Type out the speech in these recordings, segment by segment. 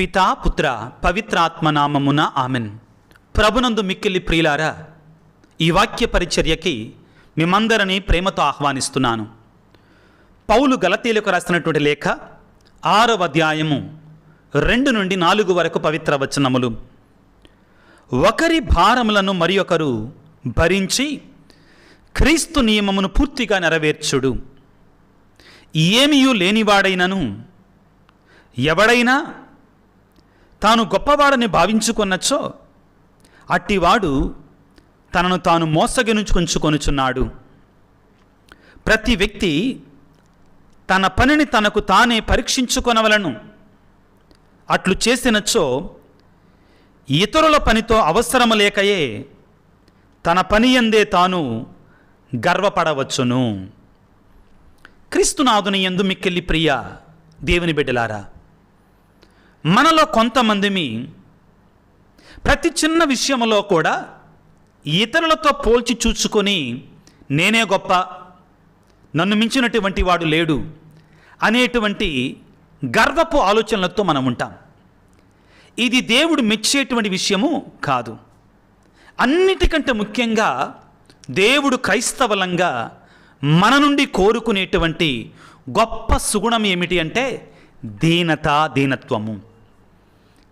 పితా పుత్ర పవిత్రాత్మ నామమున ఆమెన్. ప్రభునందు మిక్కిలి ప్రియులారా ఈ వాక్య పరిచర్యకి మిమ్మందరినీ ప్రేమతో ఆహ్వానిస్తున్నాను. పౌలు గలతీలకు రాసినటువంటి లేఖ ఆరవ అధ్యాయము రెండు నుండి నాలుగు వరకు పవిత్ర వచనములు. ఒకరి భారములను మరి ఒకరు భరించి క్రీస్తు నియమమును పూర్తిగా నెరవేర్చుడు. ఏమియూ లేనివాడైనను ఎవడైనా తాను గొప్పవాడని భావించుకున్నచ్చో అట్టివాడు తనను తాను మోసగించుకొంచుకొనుచున్నాడు ప్రతి వ్యక్తి తన పనిని తనకు తానే పరీక్షించుకొనవలను. అట్లు చేసినచ్చో ఇతరుల పనితో అవసరము లేకయే తన పని ఎందే తాను గర్వపడవచ్చును. క్రీస్తునాథుని ఎందు మిక్కిలి ప్రియ దేవుని బిడ్డలారా మనలో కొంతమందిమి ప్రతి చిన్న విషయంలో కూడా ఇతరులతో పోల్చి చూసుకొని నేనే గొప్ప నన్ను మించినటువంటి వాడు లేడు అనేటువంటి గర్వపు ఆలోచనలతో మనం ఉంటాం. ఇది దేవుడు మెచ్చేటువంటి విషయము కాదు. అన్నిటికంటే ముఖ్యంగా దేవుడు క్రైస్తవలంగా మన నుండి కోరుకునేటువంటి గొప్ప సుగుణం ఏమిటి అంటే దీనత దీనత్వము.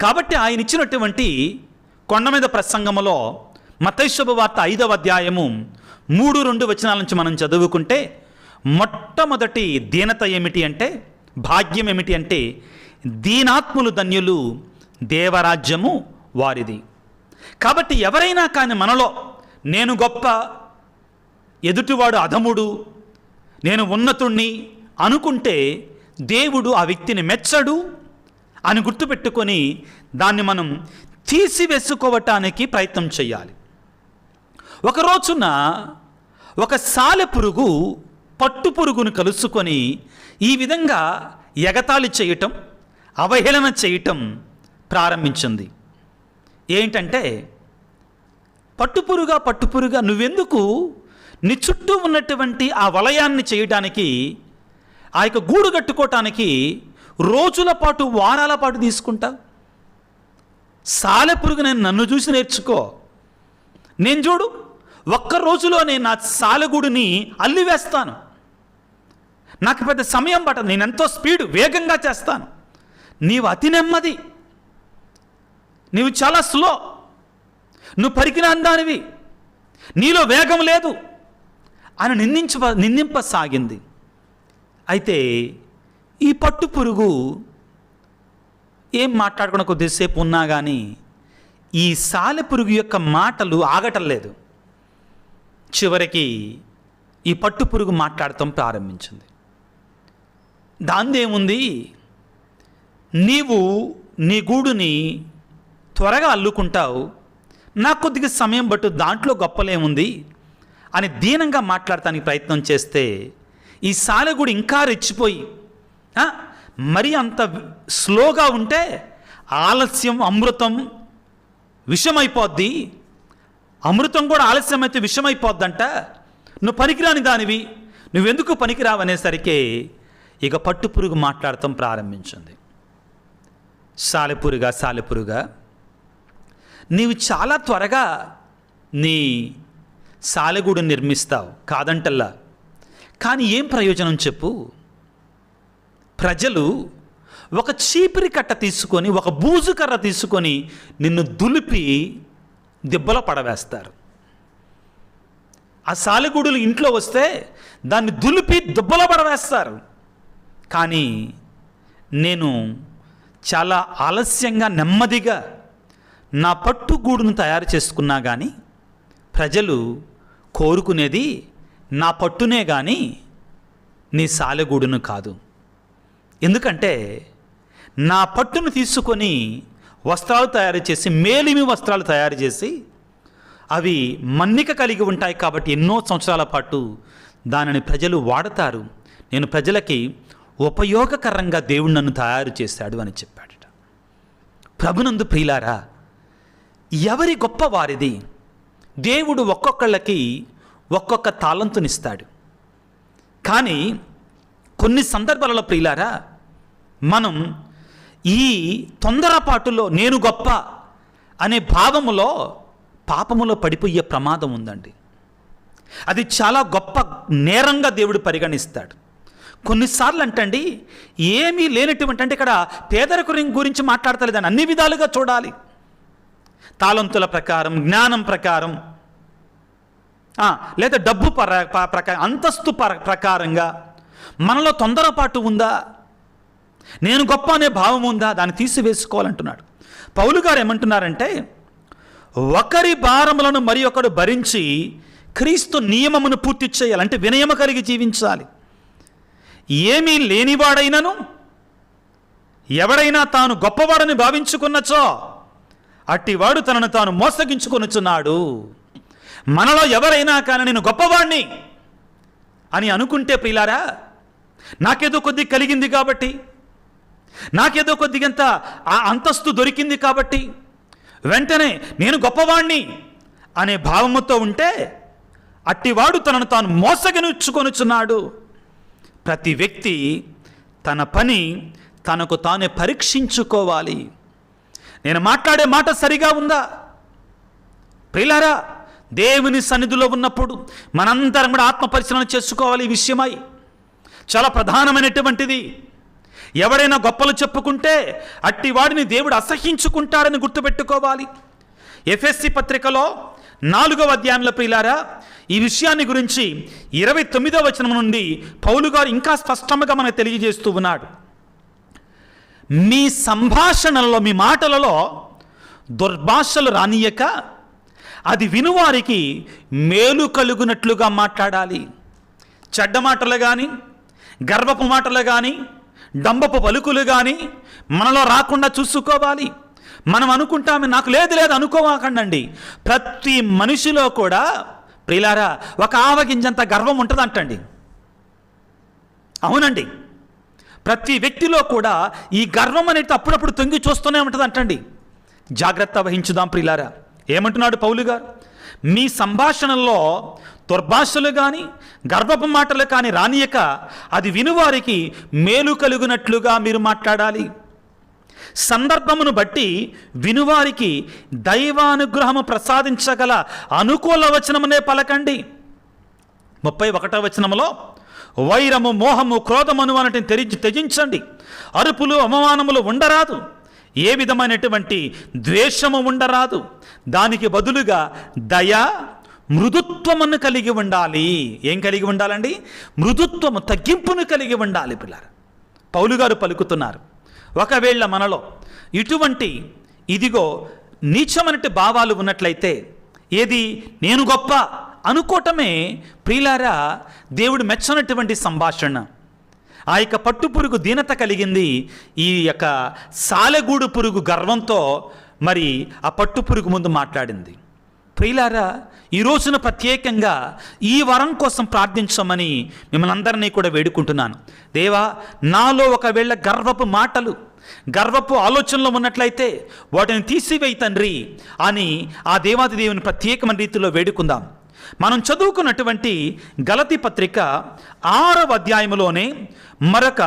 కాబట్టి ఆయన ఇచ్చినటువంటి కొండ మీద ప్రసంగములో మతైశుభ వార్త ఐదవ అధ్యాయము మూడు రెండు వచనాల నుంచి మనం చదువుకుంటే మొట్టమొదటి దీనత ఏమిటి అంటే భాగ్యం ఏమిటి అంటే దీనాత్ములు ధన్యులు దేవరాజ్యము వారిది. కాబట్టి ఎవరైనా కానీ మనలో నేను గొప్ప ఎదుటివాడు అధముడు నేను ఉన్నతుణ్ణి అనుకుంటే దేవుడు ఆ వ్యక్తిని మెచ్చడు అని గుర్తుపెట్టుకొని దాన్ని మనం తీసివేసుకోవటానికి ప్రయత్నం చేయాలి. ఒక రోజున ఒక సాలె పురుగు పట్టు పురుగును కలుసుకొని ఈ విధంగా ఎగతాళి చేయటం అవహేళన చేయటం ప్రారంభించింది. ఏంటంటే పట్టుపురుగా పట్టుపురుగా నువ్వెందుకు నీ చుట్టూ ఉన్నటువంటి ఆ వలయాన్ని చేయడానికి ఆ యొక్క గూడు కట్టుకోవటానికి రోజుల పాటు వారాల పాటు తీసుకుంటా? సాలెపురుగు నేను నన్ను చూసి నేర్చుకో. నేను చూడు ఒక్క రోజులోనే నా సాలెగుడిని అల్లివేస్తాను నాకు పెద్ద సమయం పట్టదు నేను ఎంతో స్పీడ్ వేగంగా చేస్తాను. నీవు అతి నెమ్మది. నీవు చాలా స్లో. నువ్వు పరికిన అందానివి. నీలో వేగం లేదు. అని నిందించ నిందింపసాగింది. అయితే ఈ పట్టు పురుగు ఏం మాట్లాడుకున్న కొద్దిసేపు ఉన్నా కానీ ఈ సాలె పురుగు యొక్క మాటలు ఆగటం లేదు. చివరికి ఈ పట్టు పురుగు మాట్లాడటం ప్రారంభించింది. దాందేముంది? నీవు నీ గూడుని త్వరగా అల్లుకుంటావు. నాకు కొద్దిగా సమయం బట్టు దాంట్లో గొప్పలేముంది? అని దీనంగా మాట్లాడటానికి ప్రయత్నం చేస్తే ఈ సాలెగూడు ఇంకా రెచ్చిపోయి మరి అంత స్లోగా ఉంటే ఆలస్యం అమృతం విషమైపోద్ది. అమృతం కూడా ఆలస్యమైతే విషమైపోద్దంట. నువ్వు పనికిరాని దానివి. నువ్వెందుకు పనికిరావనేసరికి ఇక పట్టు పురుగు మాట్లాడటం ప్రారంభించింది. సాలెపురుగా సాలెపురుగా నీవు చాలా త్వరగా నీ సాలెగూడు నిర్మిస్తావు. కాదంటల్లా. కానీ ఏం ప్రయోజనం చెప్పు? ప్రజలు ఒక చీపిరి కట్ట తీసుకొని ఒక బూజు కర్ర తీసుకొని నిన్ను దులిపి దెబ్బలో పడవేస్తారు. ఆ సాలెగూడులు ఇంట్లో వస్తే దాన్ని దులిపి దుబ్బలో పడవేస్తారు. కానీ నేను చాలా ఆలస్యంగా నెమ్మదిగా నా పట్టు గూడును తయారు చేసుకున్నా కానీ ప్రజలు కోరుకునేది నా పట్టునే కానీ నీ సాలెగూడును కాదు. ఎందుకంటే నా పట్టును తీసుకొని వస్త్రాలు తయారు చేసి మేలిమి వస్త్రాలు తయారు చేసి అవి మన్నిక కలిగి ఉంటాయి కాబట్టి ఎన్నో సంవత్సరాల పాటు దానిని ప్రజలు వాడతారు. నేను ప్రజలకి ఉపయోగకరంగా దేవుడు నన్ను తయారు చేశాడు అని చెప్పాడట. ప్రభునందు ప్రియులారా ఎవరి గొప్ప వారిది? దేవుడు ఒక్కొక్కళ్ళకి ఒక్కొక్క తాళంతునిస్తాడు. కానీ కొన్ని సందర్భాలలో ప్రియులారా మనం ఈ తొందరపాటులో నేను గొప్ప అనే భావములో పాపములో పడిపోయే ప్రమాదం ఉందండి. అది చాలా గొప్ప నేరంగా దేవుడు పరిగణిస్తాడు. కొన్నిసార్లు అంటండి ఏమీ లేనటువంటి అంటే ఇక్కడ పేదరికం గురించి మాట్లాడతలేదని అన్ని విధాలుగా చూడాలి. తాళంతుల ప్రకారం జ్ఞానం ప్రకారం లేదా డబ్బు పర ప్రకారం అంతస్తు పర ప్రకారంగా మనలో తొందరపాటు ఉందా? నేను గొప్ప అనే భావం ఉందా? దాన్ని తీసివేసుకోవాలంటున్నాడు. పౌలు గారు ఏమంటున్నారంటే ఒకరి భారములను మరి ఒకడు భరించి క్రీస్తు నియమమును పూర్తి చేయాలి అంటే వినయము కలిగి జీవించాలి. ఏమీ లేనివాడైనను ఎవడైనా తాను గొప్పవాడని భావించుకున్నచో అట్టివాడు తనను తాను మోసగించుకొనుచున్నాడు. మనలో ఎవరైనా కానీ నేను గొప్పవాణ్ణి అని అనుకుంటే ప్రియులారా నాకేదో కొద్ది కలిగింది కాబట్టి నాకేదో కొద్దిగంత ఆ అంతస్తు దొరికింది కాబట్టి వెంటనే నేను గొప్పవాణ్ణి అనే భావముతో ఉంటే అట్టివాడు తనను తాను మోసగనుచ్చుకొనుచున్నాడు. ప్రతి వ్యక్తి తన పని తనకు తానే పరీక్షించుకోవాలి. నేను మాట్లాడే మాట సరిగా ఉందా? ప్రియులారా దేవుని సన్నిధిలో ఉన్నప్పుడు మనందరం కూడా ఆత్మ పరిశీలన చేసుకోవాలి ఈ విషయమై. చాలా ప్రధానమైనటువంటిది. ఎవరైనా గొప్పలు చెప్పుకుంటే అట్టి వాడిని దేవుడు అసహించుకుంటారని గుర్తుపెట్టుకోవాలి. ఎఫ్ఎస్సి పత్రికలో నాలుగవ అధ్యాయంలో ప్రియులారా ఈ విషయాన్ని గురించి ఇరవై తొమ్మిదవ వచనం నుండి పౌలు గారు ఇంకా స్పష్టంగా మనకు తెలియజేస్తూ ఉన్నాడు. మీ సంభాషణలలో మీ మాటలలో దుర్భాషలు రానియక అది వినువారికి మేలు కలుగునట్లుగా మాట్లాడాలి. చెడ్డ మాటలు కానీ గర్వపు మాటలు కానీ డంబపు పలుకులు కానీ మనలో రాకుండా చూసుకోవాలి. మనం అనుకుంటామే నాకు లేదు లేదు అనుకోవాకండి ప్రతి మనిషిలో కూడా ప్రిలారా ఒక ఆవగింజంత గర్వం ఉంటుంది అంటండి అవునండి. ప్రతి వ్యక్తిలో కూడా ఈ గర్వం అనేది అప్పుడప్పుడు తొంగి చూస్తూనే ఉంటుంది అంటండి జాగ్రత్త వహించుదాం ప్రిలారా. ఏమంటున్నాడు పౌలు గారు? మీ సంభాషణల్లో దుర్భాషలు కానీ గర్భపు మాటలు కానీ రానియక అది వినువారికి మేలు కలుగునట్లుగా మీరు మాట్లాడాలి. సందర్భమును బట్టి వినువారికి దైవానుగ్రహము ప్రసాదించగల అనుకూల వచనమునే పలకండి. ముప్పై ఒకటో వచనములో వైరము మోహము క్రోధమును అనటిని తెరించి త్యజించండి. అరుపులు అవమానములు ఉండరాదు. ఏ విధమైనటువంటి ద్వేషము ఉండరాదు. దానికి బదులుగా దయ మృదుత్వమును కలిగి ఉండాలి. ఏం కలిగి ఉండాలండి? మృదుత్వము తగ్గింపును కలిగి ఉండాలి పిల్లలు. పౌలు గారు పలుకుతున్నారు. ఒకవేళ మనలో ఇటువంటి ఇదిగో నీచమనటి భావాలు ఉన్నట్లయితే ఏది? నేను గొప్ప అనుకోవటమే. ప్రియులారా దేవుడు మెచ్చనటువంటి సంభాషణ. ఆ యొక్క పట్టు పురుగు దీనత కలిగింది. ఈ యొక్క సాలెగూడు పురుగు గర్వంతో మరి ఆ పట్టు పురుగు ముందు మాట్లాడింది. ప్రియులారా ఈ రోజున ప్రత్యేకంగా ఈ వరం కోసం ప్రార్థించమని మిమ్మల్ని అందరినీ కూడా వేడుకుంటున్నాను. దేవా నాలో ఒకవేళ గర్వపు మాటలు గర్వపు ఆలోచనలు ఉన్నట్లయితే వాటిని తీసివేయి తండ్రి అని ఆ దేవాది దేవుని ప్రత్యేకమైన రీతిలో వేడుకుందాం. మనం చదువుకున్నటువంటి గలతి పత్రిక ఆరవ అధ్యాయములోనే మరొక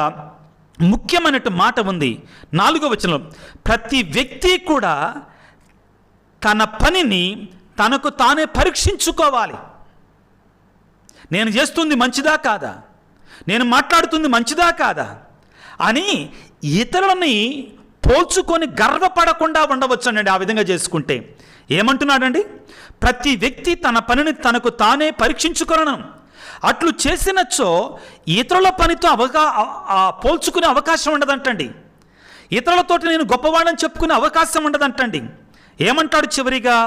ముఖ్యమైనటువంటి మాట ఉంది. నాలుగో వచనం ప్రతి వ్యక్తి కూడా తన పనిని తనకు తానే పరీక్షించుకోవాలి. నేను చేస్తుంది మంచిదా కాదా? నేను మాట్లాడుతుంది మంచిదా కాదా? అని ఇతరులని పోల్చుకొని గర్వపడకుండా ఉండవచ్చు అండి ఆ విధంగా చేసుకుంటే. ఏమంటున్నాడండి? ప్రతి వ్యక్తి తన పనిని తనకు తానే పరీక్షించుకొనను. అట్లు చేసినచ్చో ఇతరుల పనితో అవగా పోల్చుకునే అవకాశం ఉండదంటండి. ఇతరులతోటి నేను గొప్పవాడని చెప్పుకునే అవకాశం ఉండదంటండి. ఏమంటాడు చివరిగా?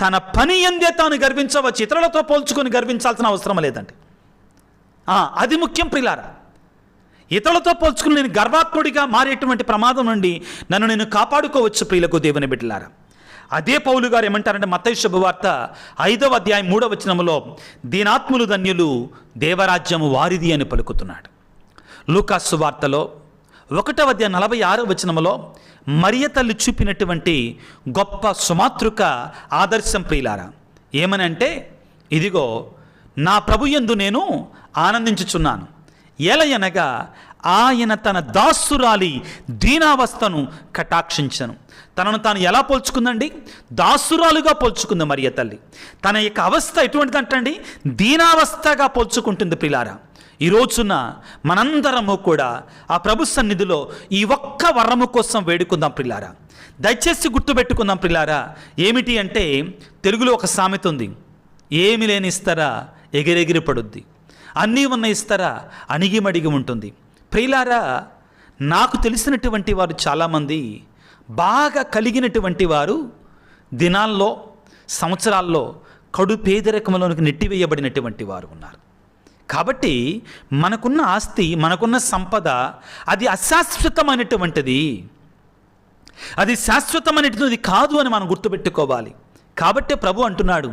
తన పని ఎందే తాను గర్వించవచ్చు ఇతరులతో పోల్చుకొని గర్వించాల్సిన అవసరం లేదండి. అది ముఖ్యం ప్రిలారా. ఇతరులతో పోల్చుకుని నేను గర్వాత్ముడిగా మారేటువంటి ప్రమాదం నుండి నన్ను నేను కాపాడుకోవచ్చు ప్రియులకు దేవుని బిడ్డలారా. అదే పౌలు గారు ఏమంటారంటే మత్తయి శుభవార్త ఐదవ అధ్యాయం మూడవ వచనములో దీనాత్ములు ధన్యులు దేవరాజ్యము వారిది అని పలుకుతున్నాడు. లూకాసు వార్తలో ఒకటవ అధ్యాయం నలభై ఆరో వచనములో మరియ తల్లి చూపినటువంటి గొప్ప సుమాతృక ఆదర్శం ప్రియులారా ఏమనంటే ఇదిగో నా ప్రభు యందు నేను ఆనందించుచున్నాను. ఎలయనగా ఆయన తన దాసురాలి దీనావస్థను కటాక్షించను. తనను తాను ఎలా పోల్చుకుందండి? దాసురాలుగా పోల్చుకుంది మరియ తల్లి. తన యొక్క అవస్థ ఎటువంటిదంటండి? దీనావస్థగా పోల్చుకుంటుంది ప్రిలారా. ఈ రోజున మనందరము కూడా ఆ ప్రభు సన్నిధిలో ఈ ఒక్క వరము కోసం వేడుకుందాం ప్రిలారా. దయచేసి గుర్తుపెట్టుకుందాం ప్రిలారా. ఏమిటి అంటే తెలుగులో ఒక సామెత ఉంది. ఏమి లేని ఇస్తారా ఎగిరెగిరి పడుద్ది. అన్నీ ఉన్న ఇస్తారా అణిగిమడిగి ఉంటుంది. ప్రియులారా నాకు తెలిసినటువంటి వారు చాలామంది బాగా కలిగినటువంటి వారు దినాల్లో సంవత్సరాల్లో కడు పేదరికంలోనికి నెట్టివేయబడినటువంటి వారు ఉన్నారు. కాబట్టి మనకున్న ఆస్తి మనకున్న సంపద అది అశాశ్వతమైనటువంటిది. అది శాశ్వతమైనటువంటిది కాదు అని మనం గుర్తుపెట్టుకోవాలి. కాబట్టి ప్రభు అంటున్నాడు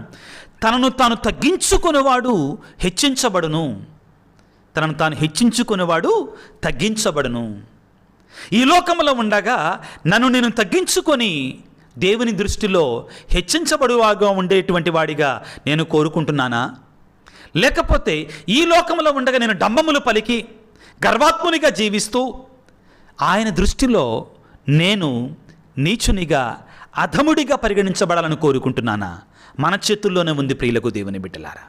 తనను తాను తగ్గించుకునేవాడు హెచ్చించబడును. తనను తాను హెచ్చించుకునేవాడు తగ్గించబడును. ఈ లోకంలో ఉండగా నన్ను నేను తగ్గించుకొని దేవుని దృష్టిలో హెచ్చించబడువాగా ఉండేటువంటి వాడిగా నేను కోరుకుంటున్నానా? లేకపోతే ఈ లోకంలో ఉండగా నేను డంబములు పలికి గర్వాత్మునిగా జీవిస్తూ ఆయన దృష్టిలో నేను నీచునిగా అధముడిగా పరిగణించబడాలని కోరుకుంటున్నానా? మన చేతుల్లోనే ఉంది ప్రియులకు దేవుని బిడ్డలారా.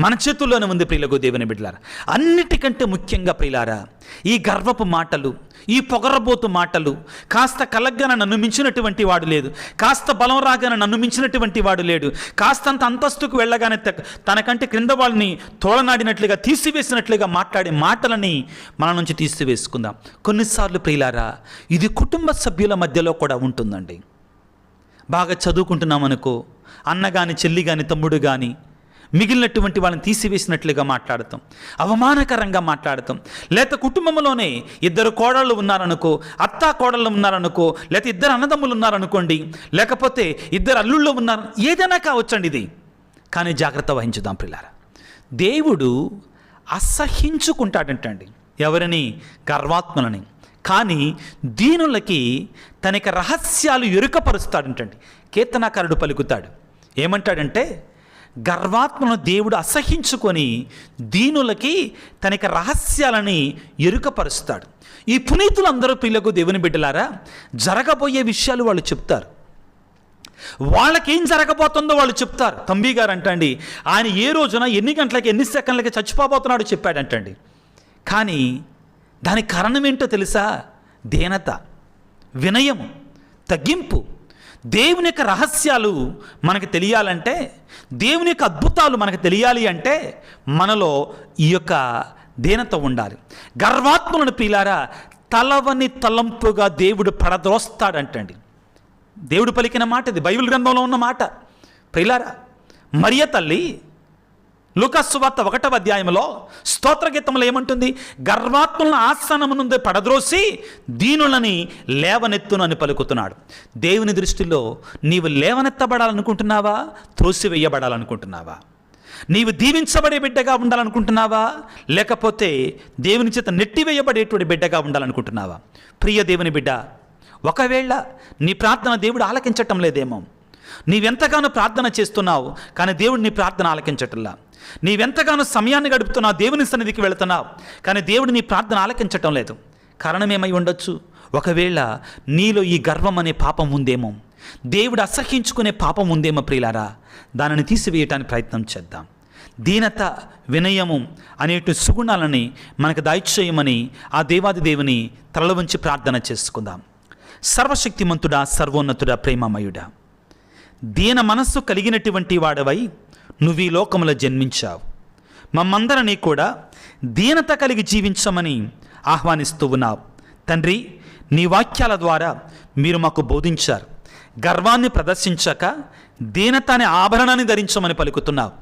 మన చేతుల్లోనే ఉంది ప్రియులకు దేవుని బిడ్డలారా. అన్నిటికంటే ముఖ్యంగా ప్రియులారా ఈ గర్వపు మాటలు ఈ పొగరబోతు మాటలు కాస్త కలగ్గాన నన్ను మించినటువంటి వాడు లేదు కాస్త బలం రాగాన నన్ను మించినటువంటి వాడు లేడు కాస్తంత అంతస్తుకు వెళ్ళగానే త- తనకంటే క్రింద వాళ్ళని తోళనాడినట్లుగా తీసివేసినట్లుగా మాట్లాడే మాటలని మన నుంచి తీసివేసుకుందాం. కొన్నిసార్లు ప్రియులారా ఇది కుటుంబ సభ్యుల మధ్యలో కూడా ఉంటుందండి. బాగా చదువుకుంటున్నామనుకో అన్న కానీ చెల్లి కానీ తమ్ముడు కానీ మిగిలినటువంటి వాళ్ళని తీసివేసినట్లుగా మాట్లాడతాం. అవమానకరంగా మాట్లాడతాం. లేక కుటుంబంలోనే ఇద్దరు కోడళ్ళు ఉన్నారనుకో అత్త కోడళ్ళు ఉన్నారనుకో లేక ఇద్దరు అన్నదమ్ములు ఉన్నారనుకోండి లేకపోతే ఇద్దరు అల్లుళ్ళు ఉన్నారు ఏదైనా కావచ్చండి ఇది. కానీ జాగ్రత్త వహించుదాం పిల్లారా దేవుడు అసహించుకుంటాడంటండి ఎవరిని? గర్వాత్మలని. కానీ దీనులకి తనకి రహస్యాలు ఎరుకపరుస్తాడంటండి. కీర్తనాకారుడు పలుకుతాడు. ఏమంటాడంటే గర్వాత్మను దేవుడు అసహించుకొని దీనులకి తనకి రహస్యాలని ఎరుకపరుస్తాడు. ఈ పునీతులందరూ పిల్లకు దేవుని బిడ్డలారా జరగబోయే విషయాలు వాళ్ళు చెప్తారు. వాళ్ళకేం జరగబోతుందో వాళ్ళు చెప్తారు. తంబి గారు అంటండి ఆయన ఏ రోజున ఎన్ని గంటలకి ఎన్ని సెకండ్లకి చచ్చిపోబోతున్నాడో చెప్పాడంటండి. కానీ దానికి కారణం ఏంటో తెలుసా? దీనత వినయము తగ్గింపు దేవుని యొక్క రహస్యాలు మనకు తెలియాలంటే దేవుని యొక్క అద్భుతాలు మనకు తెలియాలి అంటే మనలో ఈ యొక్క దీనత ఉండాలి. గర్వాత్ములను ప్రియులారా తలవని తలంపుగా దేవుడు పడద్రోస్తాడంటండి దేవుడు పలికిన మాట ఇది బైబిల్ గ్రంథంలో ఉన్న మాట. ప్రియులారా మరియ తల్లి లుకస్సువార్త ఒకటవ అధ్యాయంలో స్తోత్రగీతంలో ఏమంటుంది? గర్వాత్ములను ఆసనము నుండి పడద్రోసి దీనులని లేవనెత్తును అని పలుకుతున్నాడు. దేవుని దృష్టిలో నీవు లేవనెత్తబడాలనుకుంటున్నావా? త్రోసివేయబడాలనుకుంటున్నావా? నీవు దీవించబడే బిడ్డగా ఉండాలనుకుంటున్నావా? లేకపోతే దేవుని చేత నెట్టివేయబడేటువంటి బిడ్డగా ఉండాలనుకుంటున్నావా? ప్రియ దేవుని బిడ్డ ఒకవేళ నీ ప్రార్థన దేవుడు ఆలకించటం లేదేమో. నీవెంతగానో ప్రార్థన చేస్తున్నావు కానీ దేవుడు నీ ప్రార్థన ఆలకించటంలా. నీవెంతగానో సమయాన్ని గడుపుతున్నా దేవుని సన్నిధికి వెళుతున్నావు. కానీ దేవుడు నీ ప్రార్థన ఆలకించటం లేదు. కారణం ఏమై ఉండొచ్చు? ఒకవేళ నీలో ఈ గర్వం అనే పాపం ఉందేమో? దేవుడు అసహించుకునే పాపం ఉందేమో ప్రియులారా? దానిని తీసివేయటానికి ప్రయత్నం చేద్దాం. దీనత వినయము అనేటి సుగుణాలని మనకు దాయిచేయమని ఆ దేవాది దేవుని తల ప్రార్థన చేసుకుందాం. సర్వశక్తిమంతుడా సర్వోన్నతుడా ప్రేమమయుడా. దీన మనస్సు కలిగినటువంటి వాడవై నువ్వు ఈ లోకములో జన్మించావు. మమ్మందరినీ కూడా దీనత కలిగి జీవించమని ఆహ్వానిస్తూ ఉన్నావు. తండ్రి నీ వాక్యాల ద్వారా మీరు మాకు బోధించారు. గర్వాన్ని ప్రదర్శించక దీనత అనే ఆభరణాన్ని ధరించమని పలుకుతున్నావు.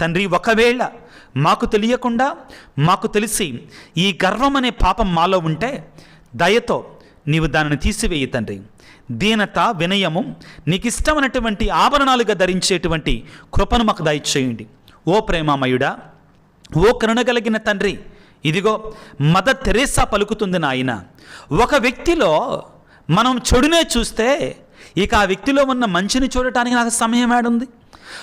తండ్రి ఒకవేళ మాకు తెలియకుండా మాకు తెలిసి ఈ గర్వం అనే పాపం మాలో ఉంటే దయతో నీవు దానిని తీసివేయి తండ్రి. దీనత వినయము నీకు ఇష్టమైనటువంటి ఆభరణాలుగా ధరించేటువంటి కృపను మాకు దయచేయండి. ఓ ప్రేమామయుడా ఓ కరుణగలిగిన తండ్రి ఇదిగో మదర్ తెరేసా పలుకుతుంది నాయన. ఒక వ్యక్తిలో మనం చెడునే చూస్తే ఇక ఆ వ్యక్తిలో ఉన్న మంచిని చూడటానికి నాకు సమయం ఏడుంది.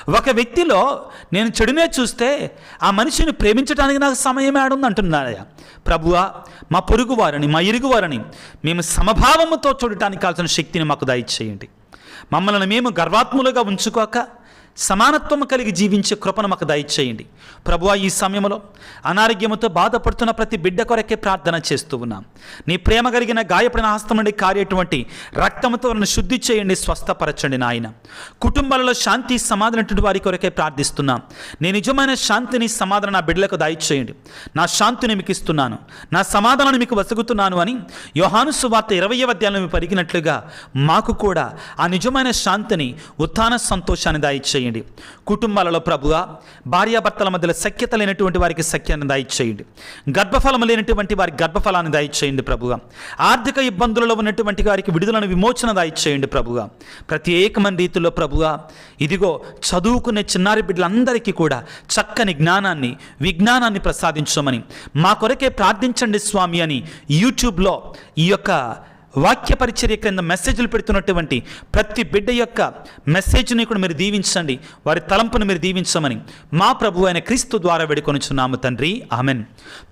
ఒక వ్యక్తిలో నేను చెడునే చూస్తే ఆ మనిషిని ప్రేమించడానికి నాకు సమయం ఏడుంది అంటున్నాడయ్యా. ప్రభువా మా పొరుగు వారిని మా ఇరుగు వారిని మేము సమభావముతో చూడటానికి కావాల్సిన శక్తిని మాకు దయచేయండి. మమ్మల్ని మేము గర్వాత్ములుగా ఉంచుకోక సమానత్వం కలిగి జీవించే కృపను మాకు దయచేయండి. ప్రభువా ఈ సమయంలో అనారోగ్యముతో బాధపడుతున్న ప్రతి బిడ్డ కొరకే ప్రార్థన చేస్తూ ఉన్నాం. నీ ప్రేమ కలిగిన గాయపడిన హస్తం నుండి కారేటువంటి రక్తముతో వారిని శుద్ధి చేయండి స్వస్థపరచండి నాయన. కుటుంబాలలో శాంతి సమాధానటువంటి వారి కొరకే ప్రార్థిస్తున్నాం. నీ నిజమైన శాంతిని సమాధానం నా బిడ్డలకు దయచేయండి. నా శాంతిని మీకు ఇస్తున్నాను. నా సమాధానాన్ని మీకు వసగుతున్నాను అని యోహాను సువార్త ఇరవై అధ్యాయంలో మీరు పరిగినట్లుగా మాకు కూడా ఆ నిజమైన శాంతిని ఉత్థాన సంతోషాన్ని దయచేయండి. కుటుంబాలలో ప్రభుగా భార్యాభర్తల మధ్యలో సఖ్యత లేనటువంటి వారికి సఖ్యాన్ని దయచేయండి. గర్భఫలం లేనటువంటి వారికి గర్భఫలాన్ని దయచేయండి ప్రభుగా ఆర్థిక ఇబ్బందులలో ఉన్నటువంటి వారికి విడుదలను విమోచన దయచేయండి ప్రభుగా ప్రత్యేకమైన రీతిలో ప్రభుగా ఇదిగో చదువుకునే చిన్నారి బిడ్డలందరికీ కూడా చక్కని జ్ఞానాన్ని విజ్ఞానాన్ని ప్రసాదించమని మా కొరకే ప్రార్థించండి స్వామి అని యూట్యూబ్లో ఈ యొక్క వాక్య పరిచర్య క్రింద మెసేజ్లు పెడుతున్నటువంటి ప్రతి బిడ్డ యొక్క మెసేజ్ని కూడా మీరు దీవించండి. వారి తలంపును మీరు దీవించమని మా ప్రభు అయిన క్రీస్తు ద్వారా వేడుకొనుచున్నాము తండ్రి. ఆమెన్.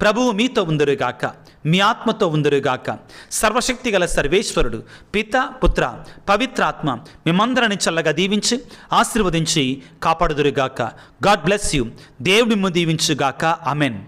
ప్రభువు మీతో ఉందరుగాక. మీ ఆత్మతో ఉందరుగాక. సర్వశక్తి గల సర్వేశ్వరుడు పిత పుత్ర పవిత్రాత్మ మిమ్మందరిని చల్లగా దీవించి ఆశీర్వదించి కాపాడుదురుగాక. God bless you. దేవుడి దీవించుగాక. ఆమెన్.